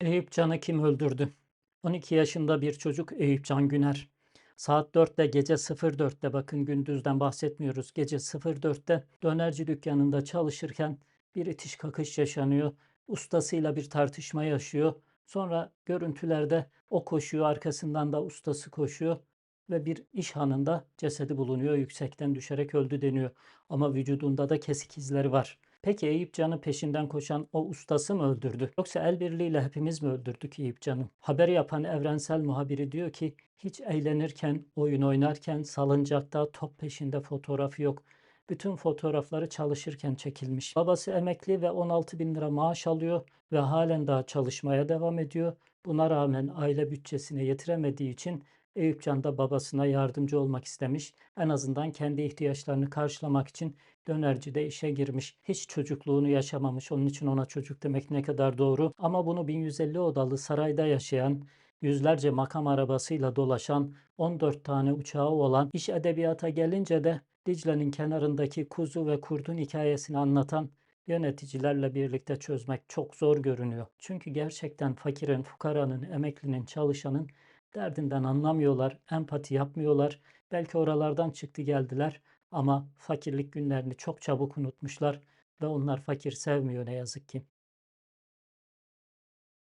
Eyüp Can'ı kim öldürdü? 12 yaşında bir çocuk Eyüp Can Güner. Saat 4'te gece 04'te bakın gündüzden bahsetmiyoruz. Gece 04'te dönerci dükkanında çalışırken bir itiş kakış yaşanıyor. Ustasıyla bir tartışma yaşıyor. Sonra görüntülerde o koşuyor arkasından da ustası koşuyor ve bir iş hanında cesedi bulunuyor. Yüksekten düşerek öldü deniyor. Ama vücudunda da kesik izleri var. Peki Eyüp Can'ı peşinden koşan o ustası mı öldürdü? Yoksa el birliğiyle hepimiz mi öldürdük Eyüp Can'ı? Haber yapan evrensel muhabiri diyor ki hiç eğlenirken, oyun oynarken, salıncakta, top peşinde fotoğrafı yok. Bütün fotoğrafları çalışırken çekilmiş. Babası emekli ve 16 bin lira maaş alıyor ve halen daha çalışmaya devam ediyor. Buna rağmen aile bütçesine yetiremediği için Eyüp Can da babasına yardımcı olmak istemiş. En azından kendi ihtiyaçlarını karşılamak için dönercide işe girmiş. Hiç çocukluğunu yaşamamış. Onun için ona çocuk demek ne kadar doğru. Ama bunu 1150 odalı sarayda yaşayan, yüzlerce makam arabasıyla dolaşan, 14 tane uçağı olan, iş edebiyata gelince de Dicle'nin kenarındaki kuzu ve kurdun hikayesini anlatan yöneticilerle birlikte çözmek çok zor görünüyor. Çünkü gerçekten fakirin, fukaranın, emeklinin, çalışanın derdinden anlamıyorlar, empati yapmıyorlar. Belki oralardan çıktı geldiler ama fakirlik günlerini çok çabuk unutmuşlar ve onlar fakir sevmiyor ne yazık ki.